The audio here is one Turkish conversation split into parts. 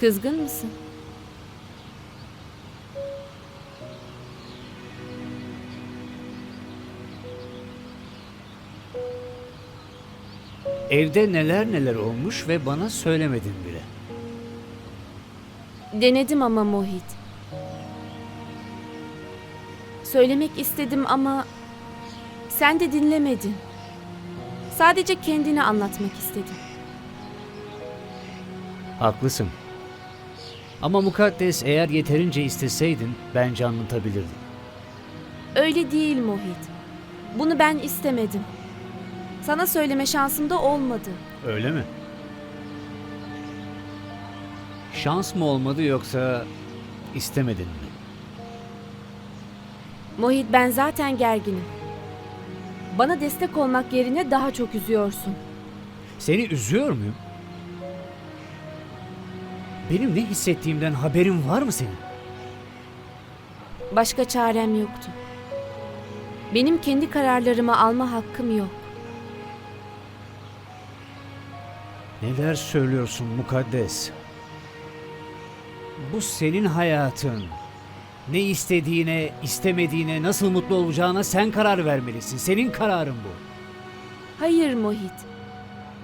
Kızgın mısın? Evde neler neler olmuş ve bana söylemedin bile. Denedim ama Mohit. Söylemek istedim ama sen de dinlemedin. Sadece kendini anlatmak istedim. Haklısın. Ama mukaddes eğer yeterince isteseydin bence anlatabilirdin. Öyle değil Mohit. Bunu ben istemedim. Sana söyleme şansım da olmadı. Öyle mi? Şans mı olmadı yoksa istemedin mi? Mohit ben zaten gerginim. Bana destek olmak yerine daha çok üzüyorsun. Seni üzüyor muyum? Benim ne hissettiğimden haberin var mı senin? Başka çarem yoktu. Benim kendi kararlarımı alma hakkım yok. Neler söylüyorsun mukaddes? Bu senin hayatın. Ne istediğine, istemediğine, nasıl mutlu olacağına sen karar vermelisin. Senin kararın bu. Hayır Mohit.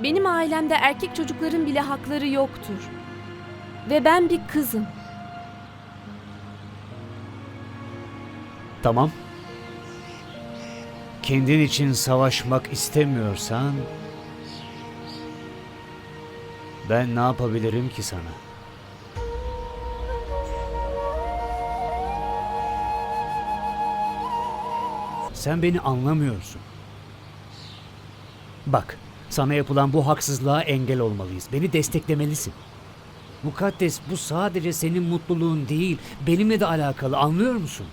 Benim ailemde erkek çocukların bile hakları yoktur. Ve ben bir kızım. Tamam. Kendin için savaşmak istemiyorsan ben ne yapabilirim ki sana? Sen beni anlamıyorsun. Bak, sana yapılan bu haksızlığa engel olmalıyız. Beni desteklemelisin. Mukaddes bu sadece senin mutluluğun değil, benimle de alakalı anlıyor musun?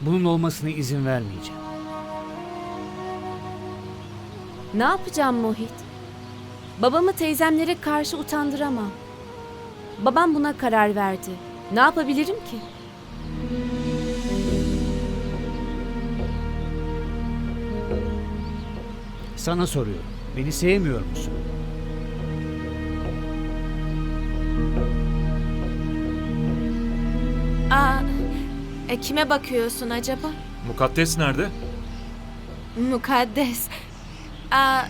Bunun olmasına izin vermeyeceğim. Ne yapacağım Mohit? Babamı teyzemlere karşı utandıramam. Babam buna karar verdi. Ne yapabilirim ki? Sana soruyorum. Beni sevmiyor musun? Aa, e, kime bakıyorsun acaba? Mukaddes nerede? Mukaddes. Aa,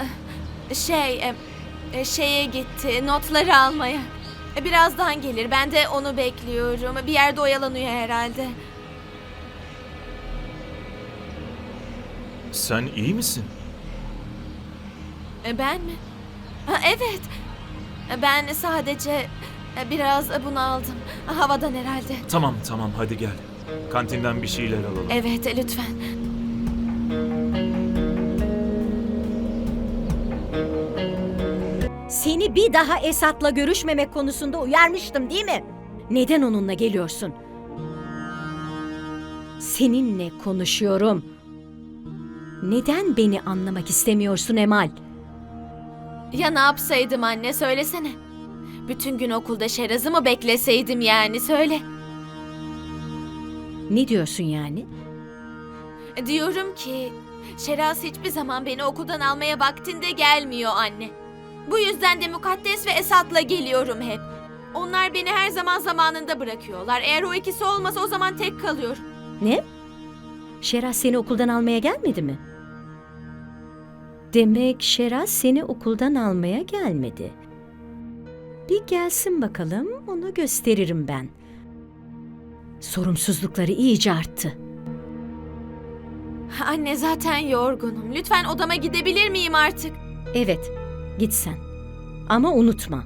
şey, e, e, şeye gitti, notları almaya. E, birazdan gelir, ben de onu bekliyorum. Bir yerde oyalanıyor herhalde. Sen iyi misin? E, ben mi? Ha, evet. E, Ben sadece biraz bunaldım. Havadan herhalde. Tamam tamam hadi gel. Kantinden bir şeyler alalım. Evet, e, lütfen. Seni bir daha Esat'la görüşmemek konusunda uyarmıştım değil mi? Neden onunla geliyorsun? Seninle konuşuyorum. Neden beni anlamak istemiyorsun Emal? Ya ne yapsaydım anne, söylesene. Bütün gün okulda Şeraz'ı mı bekleseydim yani, söyle. Ne diyorsun yani? Diyorum ki Şeraz hiçbir zaman beni okuldan almaya vaktinde gelmiyor anne. Bu yüzden de Mukaddes ve Esat'la geliyorum hep. Onlar beni her zaman zamanında bırakıyorlar. Eğer o ikisi olmasa o zaman tek kalıyorum. Ne? Şeraz seni okuldan almaya gelmedi mi? Demek Şeraz seni okuldan almaya gelmedi. Bir gelsin bakalım, onu gösteririm ben. Sorumsuzlukları iyice arttı. Anne zaten yorgunum. Lütfen odama gidebilir miyim artık? Evet, git sen. Ama unutma,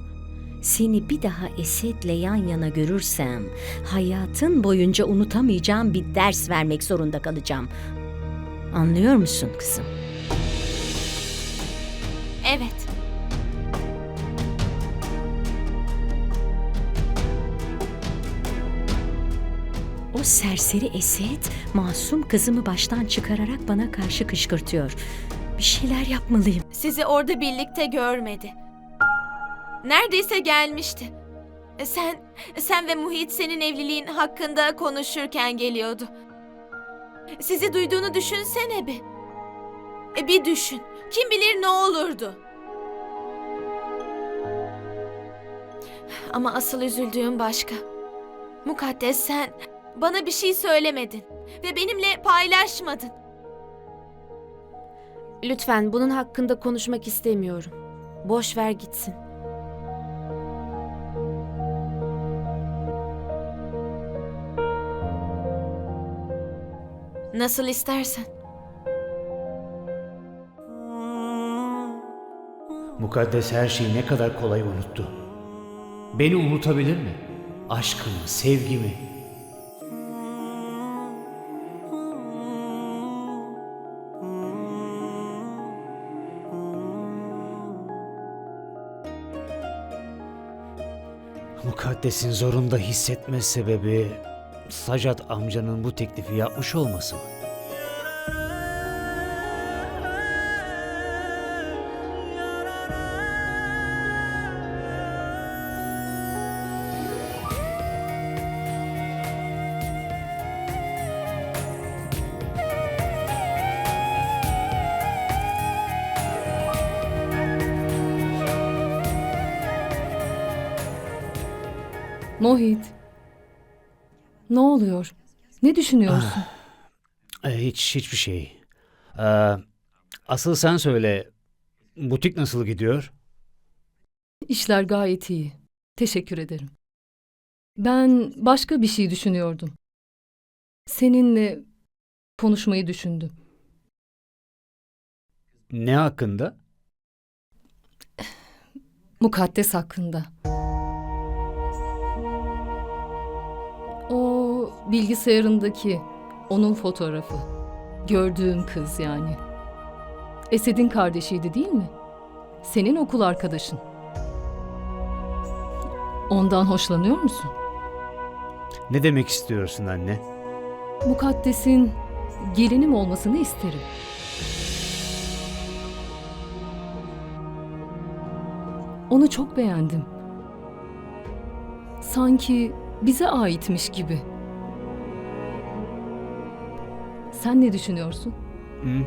seni bir daha Esed'le yan yana görürsem, hayatın boyunca unutamayacağım bir ders vermek zorunda kalacağım. Anlıyor musun kızım? Evet. O serseri Esed, masum kızımı baştan çıkararak bana karşı kışkırtıyor. Bir şeyler yapmalıyım. Sizi orada birlikte görmedi. Neredeyse gelmişti. Sen, sen ve Muhit senin evliliğin hakkında konuşurken geliyordu. Sizi duyduğunu düşünsene bir. E, bir düşün. Kim bilir ne olurdu. Ama asıl üzüldüğüm başka. Mukaddes sen bana bir şey söylemedin ve benimle paylaşmadın. Lütfen bunun hakkında konuşmak istemiyorum. Boş ver gitsin. Nasıl istersen. Mukaddes her şeyi ne kadar kolay unuttu. Beni unutabilir mi? Aşkımı, sevgimi. Mukaddes'in zorunda hissetme sebebi Sacat amcanın bu teklifi yapmış olması mı? Mohit. Ne oluyor? Ne düşünüyorsun? Ee, Hiç hiçbir şey. Ee, asıl sen söyle. Butik nasıl gidiyor? İşler gayet iyi. Teşekkür ederim. Ben başka bir şey düşünüyordum. Seninle konuşmayı düşündüm. Ne hakkında? Mukaddes hakkında. Bilgisayarındaki onun fotoğrafı. Gördüğüm kız yani. Esed'in kardeşiydi değil mi? Senin okul arkadaşın. Ondan hoşlanıyor musun? Ne demek istiyorsun anne? Mukaddes'in gelinim olmasını isterim. Onu çok beğendim. Sanki bize aitmiş gibi. Sen ne düşünüyorsun? Hı?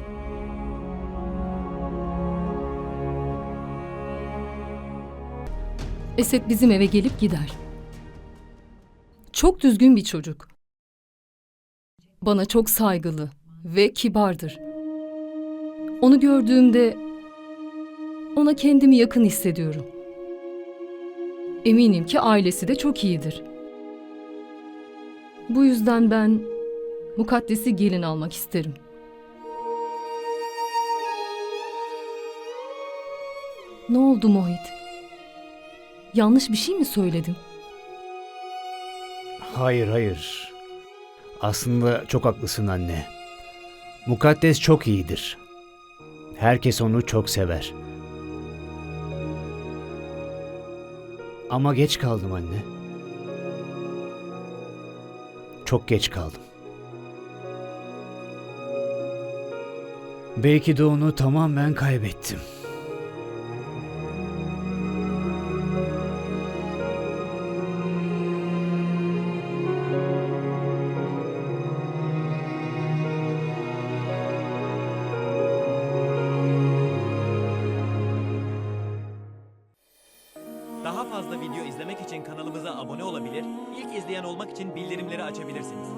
Esed bizim eve gelip gider. Çok düzgün bir çocuk. Bana çok saygılı ve kibardır. Onu gördüğümde ona kendimi yakın hissediyorum. Eminim ki ailesi de çok iyidir. Bu yüzden ben mukaddesi gelin almak isterim. Ne oldu Mohit? Yanlış bir şey mi söyledim? Hayır hayır. Aslında çok haklısın anne. Mukaddes çok iyidir. Herkes onu çok sever. Ama geç kaldım anne. Çok geç kaldım. Belki de onu tamamen kaybettim. Daha fazla video izlemek için kanalımıza abone olabilir, ilk izleyen olmak için bildirimleri açabilirsiniz.